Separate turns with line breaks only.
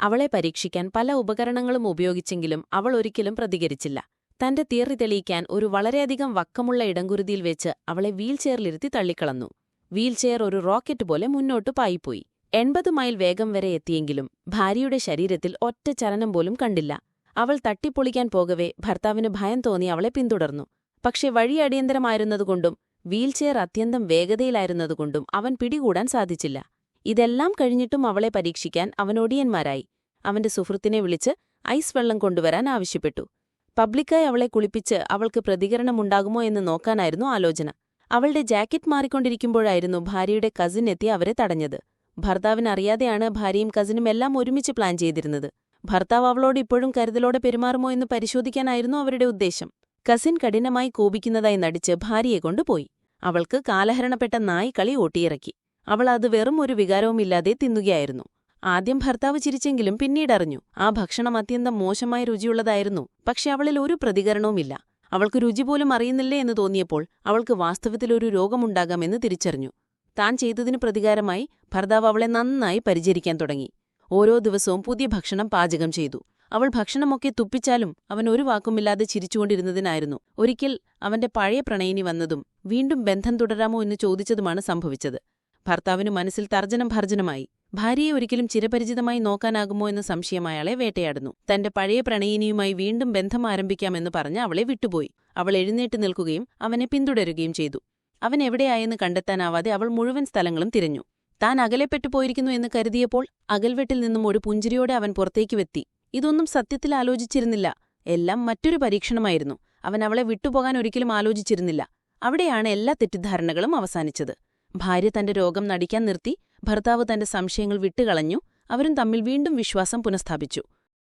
അവളെ പരീക്ഷിക്കാൻ പല ഉപകരണങ്ങളും ഉപയോഗിച്ചെങ്കിലും അവൾ ഒരിക്കലും പ്രതികരിച്ചില്ല. തന്റെ തീറി തെളിയിക്കാൻ ഒരു വളരെയധികം വക്കമുള്ള ഇടംകുരുതിയിൽ വെച്ച് അവളെ വീൽചെയറിലിരുത്തി തള്ളിക്കളന്നു. വീൽചെയർ ഒരു റോക്കറ്റ് പോലെ മുന്നോട്ട് പായിപ്പോയി. എൺപത് മൈൽ വേഗം വരെ എത്തിയെങ്കിലും ഭാര്യയുടെ ശരീരത്തിൽ ഒറ്റ ചലനം പോലും കണ്ടില്ല. അവൾ തട്ടിപ്പൊളിക്കാൻ പോകവേ ഭർത്താവിന് ഭയം തോന്നി അവളെ പിന്തുടർന്നു. പക്ഷെ വഴി അടിയന്തരമായിരുന്നതുകൊണ്ടും വീൽചെയർ അത്യന്തം വേഗതയിലായിരുന്നതുകൊണ്ടും അവൻ പിടികൂടാൻ സാധിച്ചില്ല. ഇതെല്ലാം കഴിഞ്ഞിട്ടും അവളെ പരീക്ഷിക്കാൻ അവനൊടിയന്മാരായി. അവന്റെ സുഹൃത്തിനെ വിളിച്ച് ഐസ് വെള്ളം കൊണ്ടുവരാൻ ആവശ്യപ്പെട്ടു. പബ്ലിക്കായി അവളെ കുളിപ്പിച്ച് അവൾക്ക് പ്രതികരണമുണ്ടാകുമോ എന്ന് നോക്കാനായിരുന്നു ആലോചന. അവളുടെ ജാക്കറ്റ് മാറിക്കൊണ്ടിരിക്കുമ്പോഴായിരുന്നു ഭാര്യയുടെ കസിൻ എത്തി അവരെ തടഞ്ഞത്. ഭർത്താവിനറിയാതെയാണ് ഭാര്യയും കസിനും എല്ലാം ഒരുമിച്ച് പ്ലാൻ ചെയ്തിരുന്നത്. ഭർത്താവ് അവളോട് ഇപ്പോഴും കരുതലോടെ പെരുമാറുമോ എന്ന് പരിശോധിക്കാനായിരുന്നു അവരുടെ ഉദ്ദേശം. കസിൻ കഠിനമായി കോപിക്കുന്നതായി നടിച്ച് ഭാര്യയെ കൊണ്ടുപോയി. അവൾക്ക് കാലഹരണപ്പെട്ട നായ്ക്കളി ഓട്ടിയിറക്കി. അവൾ അത് വെറും ഒരു വികാരവുമില്ലാതെ തിന്നുകയായിരുന്നു. ആദ്യം ഭർത്താവ് ചിരിച്ചെങ്കിലും പിന്നീടറിഞ്ഞു ആ ഭക്ഷണം അത്യന്തം മോശമായ രുചിയുള്ളതായിരുന്നു. പക്ഷെ അവളിൽ ഒരു പ്രതികരണവുമില്ല. അവൾക്ക് രുചി പോലും അറിയുന്നില്ലേ എന്ന് തോന്നിയപ്പോൾ അവൾക്ക് വാസ്തവത്തിലൊരു രോഗമുണ്ടാകാമെന്ന് തിരിച്ചറിഞ്ഞു. താൻ ചെയ്തതിന് പ്രതികാരമായി ഭർത്താവ് അവളെ നന്നായി പരിചരിക്കാൻ തുടങ്ങി. ഓരോ ദിവസവും പുതിയ ഭക്ഷണം പാചകം ചെയ്തു. അവൾ ഭക്ഷണമൊക്കെ തുപ്പിച്ചാലും അവൻ ഒരു വാക്കുമില്ലാതെ ചിരിച്ചുകൊണ്ടിരുന്നതിനായിരുന്നു. ഒരിക്കൽ അവന്റെ പഴയ പ്രണയിനി വന്നതും വീണ്ടും ബന്ധം തുടരാമോ എന്ന് ചോദിച്ചതുമാണ് സംഭവിച്ചത്. ഭർത്താവിനു മനസ്സിൽ തർജനം ഭർജനമായി ഭാര്യയെ ഒരിക്കലും ചിരപരിചിതമായി നോക്കാനാകുമോ എന്ന സംശയം അയാളെ വേട്ടയാടുന്നു. തന്റെ പഴയ പ്രണയിനിയുമായി വീണ്ടും ബന്ധം ആരംഭിക്കാമെന്ന് പറഞ്ഞ് അവളെ വിട്ടുപോയി. അവൾ എഴുന്നേറ്റ് നിൽക്കുകയും അവനെ പിന്തുടരുകയും ചെയ്തു. അവൻ എവിടെയായെന്ന് കണ്ടെത്താനാവാതെ അവൾ മുഴുവൻ സ്ഥലങ്ങളും തിരഞ്ഞു. താൻ അകലെപ്പെട്ടു പോയിരിക്കുന്നു എന്ന് കരുതിയപ്പോൾ അകൽവെട്ടിൽ നിന്നും ഒരു പുഞ്ചിരിയോടെ അവൻ പുറത്തേക്ക് വെത്തി. ഇതൊന്നും സത്യത്തിൽ ആലോചിച്ചിരുന്നില്ല. എല്ലാം മറ്റൊരു പരീക്ഷണമായിരുന്നു. അവൻ അവളെ വിട്ടുപോകാൻ ഒരിക്കലും ആലോചിച്ചിരുന്നില്ല. അവിടെയാണ് എല്ലാ തെറ്റിദ്ധാരണകളും അവസാനിച്ചത്. ഭാര്യ തന്റെ രോഗം നടിക്കാൻ നിർത്തി ഭർത്താവ് തന്റെ സംശയങ്ങൾ വിട്ടുകളഞ്ഞു അവരും തമ്മിൽ വീണ്ടും വിശ്വാസം പുനഃസ്ഥാപിച്ചു.